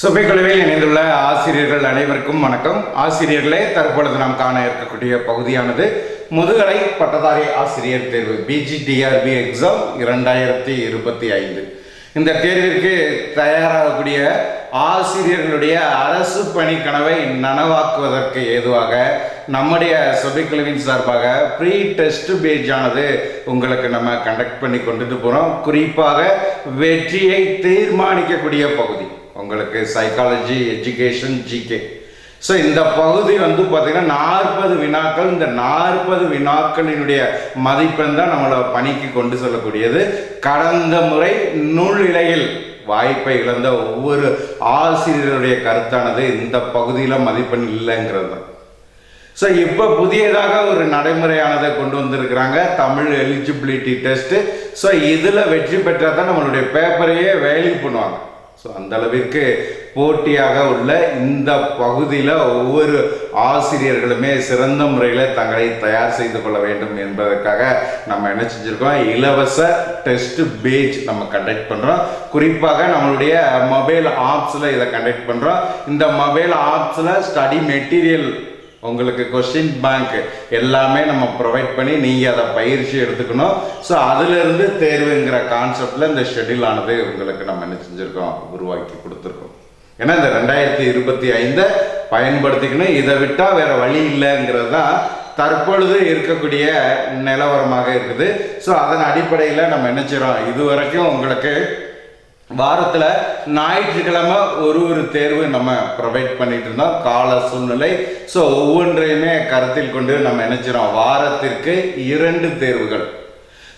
சுபைக்குழுவில் இணைந்துள்ள ஆசிரியர்கள் அனைவருக்கும் வணக்கம். ஆசிரியர்களே தற்பொழுது நாம் காண இருக்கக்கூடிய பகுதியானது முதுகலை பட்டதாரி ஆசிரியர் தேர்வு பிஜிடிஆர்பி எக்ஸாம் இரண்டாயிரத்தி இருபத்தி ஐந்து. இந்த தேர்விற்கு தயாராகக்கூடிய ஆசிரியர்களுடைய அரசு பணி கனவை நனவாக்குவதற்கு ஏதுவாக நம்முடைய சபைக்குழுவின் சார்பாக ப்ரீ டெஸ்ட் பேஜ் ஆனது உங்களுக்கு நம்ம கண்டக்ட் பண்ணி கொண்டுட்டு போகிறோம் குறிப்பாக வெற்றியை தீர்மானிக்கக்கூடிய பகுதி. உங்களுக்கு சைக்காலஜி எஜுகேஷன் ஜிகே ஸோ இந்த பகுதி வந்து பார்த்திங்கன்னா நாற்பது வினாக்கள் இந்த நாற்பது வினாக்களினுடைய மதிப்பெண் தான் நம்மளை பணிக்கு கொண்டு செல்லக்கூடியது. கடந்த முறை நூலிலையில் வாய்ப்பை இழந்த ஒவ்வொரு ஆசிரியருடைய கருத்தானது இந்த பகுதியில் மதிப்பெண் இல்லைங்கிறது தான். ஸோ இப்போ புதியதாக ஒரு நடைமுறையானதை கொண்டு வந்திருக்கிறாங்க. தமிழ் எலிஜிபிலிட்டி டெஸ்ட்டு ஸோ இதில் வெற்றி பெற்றால் தான் நம்மளுடைய பேப்பரையே வேலி பண்ணுவாங்க. ஸோ அந்த அளவிற்கு போட்டியாக உள்ள இந்த பகுதியில் ஒவ்வொரு ஆசிரியர்களுமே சிறந்த முறையில் தங்களை தயார் செய்து கொள்ள வேண்டும் என்பதற்காக நம்ம என்ன செஞ்சுருக்கோம்? இலவச டெஸ்ட் பேஜ் நம்ம கண்டக்ட் பண்ணுறோம் குறிப்பாக நம்மளுடைய மொபைல் ஆப்ஸில் இதை கண்டக்ட் பண்ணுறோம் இந்த மொபைல் ஆப்ஸில் ஸ்டடி மெட்டீரியல் உங்களுக்கு கொஸ்டின் பேங்க் எல்லாமே நம்ம ப்ரொவைட் பண்ணி நீங்கள் அதை பயிற்சி எடுத்துக்கணும். ஸோ அதிலிருந்து தேர்வுங்கிற கான்செப்டில் இந்த ஷெட்யூல் ஆனது உங்களுக்கு நம்ம என்ன செஞ்சுருக்கோம்? உருவாக்கி கொடுத்துருக்கோம். ஏன்னா இந்த ரெண்டாயிரத்தி இருபத்தி ஐந்தை பயன்படுத்திக்கணும். இதை விட்டால் வேறு வழி இல்லைங்கிறது தான் தற்பொழுது இருக்கக்கூடிய நிலவரமாக இருக்குது. ஸோ அதன் அடிப்படையில் நம்ம என்ன செய்கிறோம் இது வரைக்கும் உங்களுக்கு வாரத்தில் ஞாயிற்றுக்கிழமை ஒரு ஒரு தேர்வு நம்ம ப்ரொவைட் பண்ணிட்டு இருந்தோம். கால சூழ்நிலை. ஸோ ஒவ்வொன்றையுமே கருத்தில் கொண்டு நம்ம நினைச்சிடோம் வாரத்திற்கு இரண்டு தேர்வுகள்.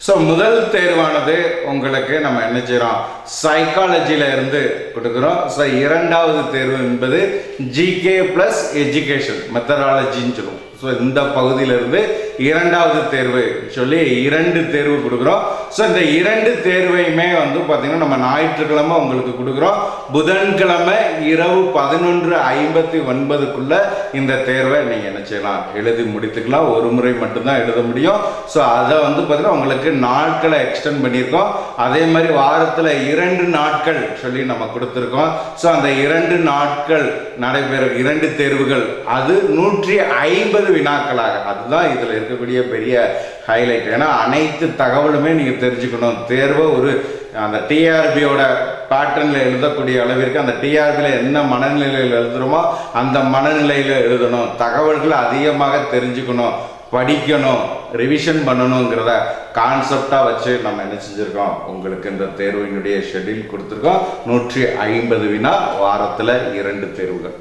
ஸோ முதல் தேர்வானது உங்களுக்கு நம்ம என்ன செய்கிறோம் சைக்காலஜியில் இருந்து கொடுக்குறோம். ஸோ இரண்டாவது தேர்வு என்பது ஜிகே ப்ளஸ் எஜுகேஷன் மெத்தடாலஜின்னு சொல்லுவோம். ஸோ இந்த பகுதியிலிருந்து இரண்டாவது தேர்வு சொல்லி இரண்டு தேர்வு கொடுக்குறோம். ஸோ இந்த இரண்டு தேர்வையுமே வந்து பார்த்திங்கன்னா நம்ம ஞாயிற்றுக்கிழமை உங்களுக்கு கொடுக்குறோம். புதன்கிழமை இரவு பதினொன்று ஐம்பத்தி ஒன்பதுக்குள்ள இந்த தேர்வை நீங்கள் என்ன செய்யலாம்? எழுதி முடித்துக்கலாம். ஒரு முறை மட்டும்தான் எழுத முடியும். ஸோ அதை வந்து பார்த்திங்கன்னா உங்களுக்கு நாட்களை எக்ஸ்டெண்ட் பண்ணியிருக்கோம். அதே மாதிரி வாரத்தில் இரண்டு நாட்கள் சொல்லி நம்ம கொடுத்துருக்கோம். ஸோ அந்த இரண்டு நாட்கள் நடைபெறும் இரண்டு தேர்வுகள். அது நூற்றி ஐம்பது வினாக்களாக. அதுதான் இதில் இருக்கக்கூடிய பெரிய ஹைலைட் ஏன்னா அனைத்து தகவலுமே நீங்கள் தெரிஞ்சுக்கணும். தேர்வை ஒரு அந்த டிஆர்பியோட பேட்டர்னில் எழுதக்கூடிய அளவிற்கு அந்த டிஆர்பியில் என்ன மனநிலையில் எழுதுகிறோமோ அந்த மனநிலையில் எழுதணும். தகவல்களை அதிகமாக தெரிஞ்சுக்கணும். படிக்கணும். ரிவிஷன் பண்ணணுங்கிறத கான்செப்டாக வச்சு நம்ம என்ன செஞ்சுருக்கோம்? உங்களுக்கு இந்த தேர்வினுடைய ஷெட்யூல் கொடுத்துருக்கோம். நூற்றி ஐம்பது வினா வாரத்தில் இரண்டு தேர்வுகள்.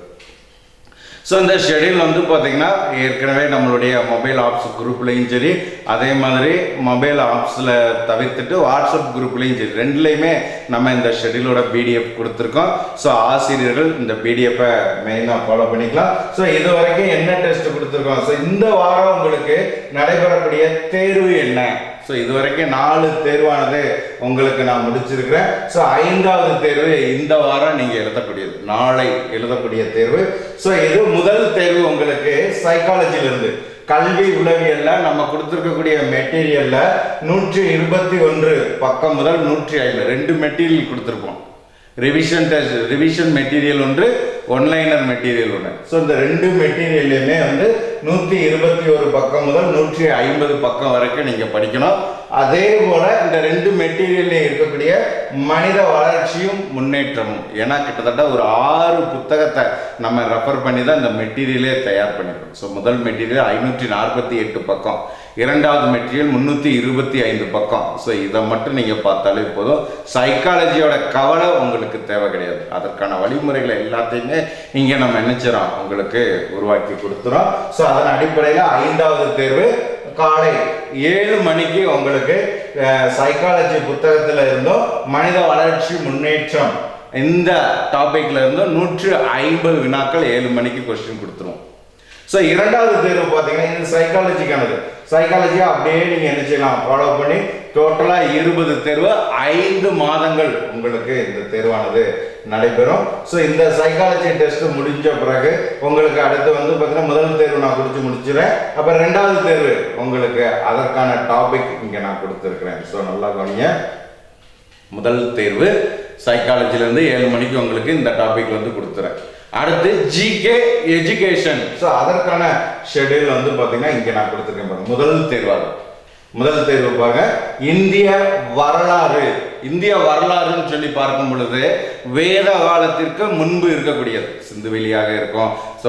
ஸோ இந்த ஷெடியூல் வந்து பார்த்திங்கன்னா ஏற்கனவே நம்மளுடைய மொபைல் ஆப்ஸ் குரூப்லேயும் சரி அதே மாதிரி மொபைல் ஆப்ஸில் தவிர்த்துட்டு வாட்ஸ்அப் குரூப்லேயும் சரி ரெண்டுலேயுமே நம்ம இந்த ஷெடியூலோட பிடிஎஃப் கொடுத்துருக்கோம். ஸோ ஆசிரியர்கள் இந்த பிடிஎஃப்பை மெயினாக ஃபாலோ பண்ணிக்கலாம். ஸோ இது வரைக்கும் என்ன டெஸ்ட் கொடுத்துருக்கோம்? ஸோ இந்த வாரம் உங்களுக்கு நடைபெறக்கூடிய தேர்வு என்ன? ஸோ இது வரைக்கும் நாலு தேர்வானது உங்களுக்கு நான் முடிச்சிருக்கிறேன். ஸோ ஐந்தாவது தேர்வு இந்த வாரம் நீங்கள் எழுதக்கூடியது. நாளை எழுதக்கூடிய தேர்வு. ஸோ இது முதல் தேர்வு உங்களுக்கு சைக்காலஜிலிருந்து கல்வி உளவியல்ல நம்ம கொடுத்துருக்கக்கூடிய மெட்டீரியல்ல நூற்றி இருபத்தி ஒன்று பக்கம் முதல் நூற்றி ஐந்து. ரெண்டு மெட்டீரியல் கொடுத்துருப்போம். ரிவிஷன் டெஸ்ட் ரிவிஷன் மெட்டீரியல் ஒன்று ஒன்லைனர் மெட்டீரியல் ஒன்று ஸோ இந்த ரெண்டு மெட்டீரியல்லையுமே வந்து நூற்றி இருபத்தி ஒரு பக்கம் முதல் நூற்றி ஐம்பது பக்கம் வரைக்கும் நீங்கள் படிக்கணும். அதே போல் இந்த ரெண்டு மெட்டீரியல்லையும் இருக்கக்கூடிய மனித வளர்ச்சியும் முன்னேற்றமும். ஏன்னா கிட்டத்தட்ட ஒரு ஆறு புத்தகத்தை நம்ம ரெஃபர் பண்ணி தான் இந்த மெட்டீரியலே தயார் பண்ணிருக்கோம். ஸோ முதல் மெட்டீரியல் ஐநூற்றி நாற்பத்தி எட்டு பக்கம். இரண்டாவது மெட்டீரியல் முந்நூற்றி இருபத்தி ஐந்து பக்கம். ஸோ இதை மட்டும் நீங்கள் பார்த்தாலே போதும். சைக்காலஜியோட கவலை உங்களுக்கு தேவை கிடையாது. அதற்கான வழிமுறைகளை எல்லாத்தையுமே இங்கே நம்ம நினைச்சிடோம் உங்களுக்கு உருவாக்கி கொடுத்துறோம். ஸோ அதன் அடிப்படையில் ஐந்தாவது தேர்வு காலை ஏழு மணிக்கு உங்களுக்கு சைக்காலஜி புத்தகத்தில் இருந்தும் மனித வளர்ச்சி முன்னேற்றம் இந்த டாபிக்ல இருந்தும் நூற்று ஐம்பது வினாக்கள் ஏழு மணிக்கு கொஸ்டின் கொடுத்துருவோம் ஸோ இரண்டாவது தேர்வு பார்த்தீங்கன்னா இது சைக்காலஜிக்கானது சைக்காலஜியாக அப்படியே நீங்கள் என்ன செய்யலாம்? ஃபாலோ பண்ணி டோட்டலாக இருபது தேர்வு ஐந்து மாதங்கள் உங்களுக்கு இந்த தேர்வானது நடைபெறும். ஸோ இந்த சைக்காலஜி டெஸ்ட் முடிஞ்ச பிறகு உங்களுக்கு அடுத்து வந்து பார்த்தீங்கன்னா முதல் தேர்வு நான் குடிச்சு முடிச்சிடுறேன். அப்புறம் ரெண்டாவது தேர்வு உங்களுக்கு அதற்கான டாபிக் இங்கே நான் கொடுத்துருக்குறேன். ஸோ நல்லா கவனிங்க. முதல் தேர்வு சைக்காலஜிலேருந்து ஏழு மணிக்கு உங்களுக்கு இந்த டாபிக் வந்து கொடுத்துறேன். அடுத்து ஜிகே எஜுகேஷன் ஸோ அதற்கான ஷெட்யூல் வந்து பார்த்தீங்கன்னா இங்கே நான் கொடுத்துருக்கேன் முதல் தேர்வாளர் முதல் தேர்வு பாருங்க. இந்திய வரலாறு. இந்திய வரலாறுன்னு சொல்லி பார்க்கும் பொழுது வேத காலத்திற்கு முன்பு இருக்கக்கூடியது. சிந்துவெளியாக இருக்கும் ஸோ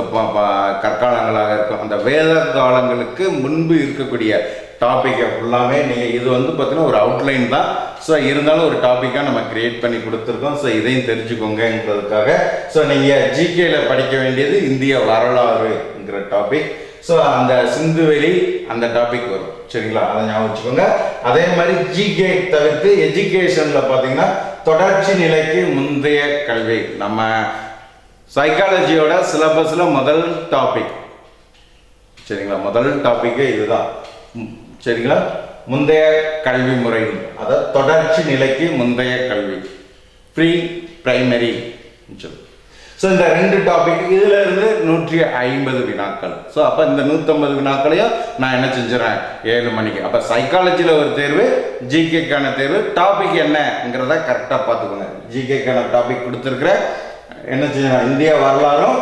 கற்காலங்களாக இருக்கும். அந்த வேத காலங்களுக்கு முன்பு இருக்கக்கூடிய டாப்பிக்கை ஃபுல்லாமே நீங்கள் இது வந்து பார்த்தீங்கன்னா ஒரு அவுட்லைன் தான். ஸோ இருந்தாலும் ஒரு டாப்பிக்காக நம்ம கிரியேட் பண்ணி கொடுத்துருக்கோம். ஸோ இதையும் தெரிஞ்சுக்கோங்கன்றதுக்காக. ஸோ நீங்கள் ஜிகேயில் படிக்க வேண்டியது இந்திய வரலாறுங்கிற டாபிக் ஸோ அந்த சிந்துவெளி அந்த டாபிக் வரும். சரிங்களா? அதை ஞாபகம் வச்சுக்கோங்க. அதே மாதிரி ஜிகே தவிர்த்து எஜுகேஷனில் பார்த்தீங்கன்னா தொடர்ச்சி நிலைக்கு முந்தைய கல்வி. நம்ம சைக்காலஜியோட சிலபஸில் முதல் டாபிக் சரிங்களா? முதல் டாப்பிக்கே இதுதான். சரிங்களா? முந்தைய கல்வி முறை. அதாவது தொடர்ச்சி நிலைக்கு முந்தைய கல்வி. ப்ரீ பிரைமரி ஸோ இந்த ரெண்டு டாபிக் இதில் இருந்து நூற்றி ஐம்பது வினாக்கள். ஸோ அப்போ இந்த நூற்றம்பது வினாக்களையும் நான் என்ன செஞ்சுறேன் ஏழு மணிக்கு. அப்போ சைக்காலஜியில் ஒரு தேர்வு ஜிகேக்கான தேர்வு. டாபிக் என்னங்கிறத கரெக்டாக பார்த்துக்கோங்க. ஜிகேக்கான டாபிக் கொடுத்துருக்குற என்ன செய்யணும் இந்திய வரலாறும்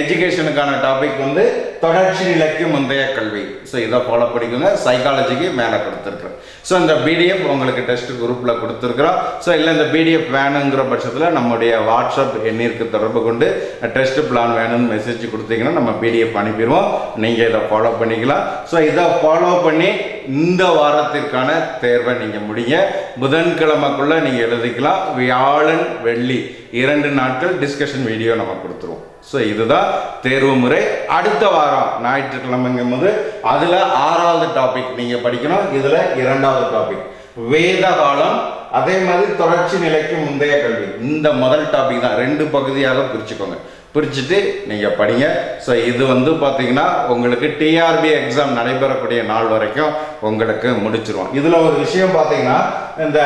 எஜுகேஷனுக்கான டாபிக் வந்து தொடர்ச்சி நிலைக்கு முந்தைய கல்வி. ஸோ இதை ஃபாலோ பண்ணிக்கோங்க. சைக்காலஜிக்கு மேலே கொடுத்துருக்குறோம். ஸோ இந்த பிடிஎஃப் உங்களுக்கு டெஸ்ட் குரூப்பில் கொடுத்துருக்குறோம். ஸோ இல்லை இந்த பிடிஎஃப் வேணுங்கிற பட்சத்தில் நம்முடைய வாட்ஸ்அப் எண்ணிற்கு தொடர்பு கொண்டு டெஸ்ட் பிளான் வேணும்னு மெசேஜ் கொடுத்தீங்கன்னா நம்ம பிடிஎஃப் அனுப்பிடுவோம். நீங்கள் இதை ஃபாலோ பண்ணிக்கலாம். ஸோ இதை ஃபாலோ பண்ணி இந்த வாரத்திற்கான தேர்வை நீங்கள் முடிங்க. புதன்கிழமைக்குள்ளே நீங்கள் எழுதிக்கலாம். வியாழன் வெள்ளி இரண்டு நாட்கள் டிஸ்கஷன் வீடியோ நம்ம கொடுத்துருவோம். ஸோ இதுதான் தேர்வு முறை. அடுத்த வாரம் ஞாயிற்றுக்கிழமைங்கும் போது அதில் ஆறாவது டாபிக் நீங்கள் படிக்கணும். இதில் இரண்டாவது டாபிக் வேத காலம் அதே மாதிரி தொடர்ச்சி நிலைக்கு முந்தைய கல்வி. இந்த முதல் டாபிக் தான். ரெண்டு பகுதியாக பிரிச்சுக்கோங்க. பிரிச்சுட்டு நீங்கள் படிங்க. ஸோ இது வந்து பார்த்தீங்கன்னா உங்களுக்கு டிஆர்பி எக்ஸாம் நடைபெறக்கூடிய நாள் வரைக்கும் உங்களுக்கு முடிச்சிருவோம். இதில் ஒரு விஷயம் பார்த்தீங்கன்னா இந்த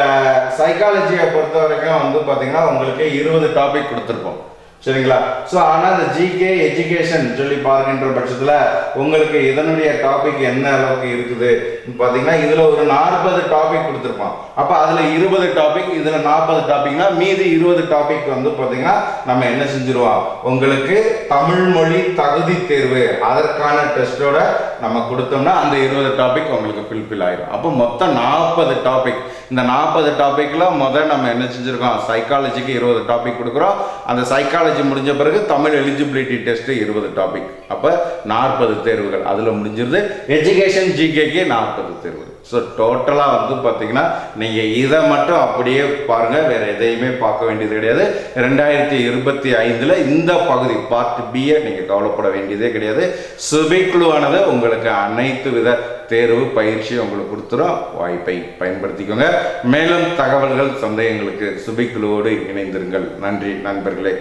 சைக்காலஜியை பொறுத்த வரைக்கும் வந்து பார்த்தீங்கன்னா உங்களுக்கு இருபது டாபிக் கொடுத்துருப்போம். சரிங்களா? ஸோ ஆனால் இந்த ஜிகே எஜுகேஷன் சொல்லி பாருங்கன்ற பட்சத்தில் உங்களுக்கு இதனுடைய டாபிக் என்ன அளவுக்கு இருக்குது? பார்த்தீங்கன்னா இதில் ஒரு நாற்பது டாபிக் கொடுத்துருப்பான். அப்போ அதில் இருபது டாபிக் இதில் நாற்பது டாபிக்னா மீதி இருபது டாபிக் வந்து பார்த்தீங்கன்னா நம்ம என்ன செஞ்சிருவோம்? உங்களுக்கு தமிழ் மொழி தகுதி தேர்வு அதற்கான டெஸ்ட்டோட நம்ம கொடுத்தோம்னா அந்த இருபது டாபிக் உங்களுக்கு ஃபில்ஃபில் ஆயிடும் அப்போ மொத்தம் நாற்பது டாபிக் இந்த நாற்பது டாப்பிக்கில் முதல் நம்ம என்ன செஞ்சுருக்கோம்? சைக்காலஜிக்கு இருபது டாபிக் கொடுக்குறோம். அந்த சைக்காலஜி முடிஞ்ச பிறகு தமிழ் எலிஜிபிலிட்டி டெஸ்ட் இருபது டாபிக் அப்போ நாற்பது தேர்வுகள். அதில் முடிஞ்சிருது. எஜுகேஷன் ஜிகேக்கு நாற்பது தேர்வுகள். ஸோ டோட்டலாக வந்து பார்த்தீங்கன்னா நீங்கள் இதை மட்டும் அப்படியே பாருங்கள் வேறு எதையுமே பார்க்க வேண்டியது கிடையாது. ரெண்டாயிரத்தி இருபத்தி ஐந்தில் இந்த பகுதி பார்ட் பியை நீங்கள் கவலைப்பட வேண்டியதே கிடையாது. சுபிக்குழுவானது உங்களுக்கு அனைத்து வித தேர்வு பயிற்சி உங்களுக்கு கொடுத்துரும். வாய்ப்பை பயன்படுத்திக்கோங்க. மேலும் தகவல்கள் சந்தேகங்களுக்கு சுபிக்குழுவோடு இணைந்திருங்கள். நன்றி நண்பர்களே.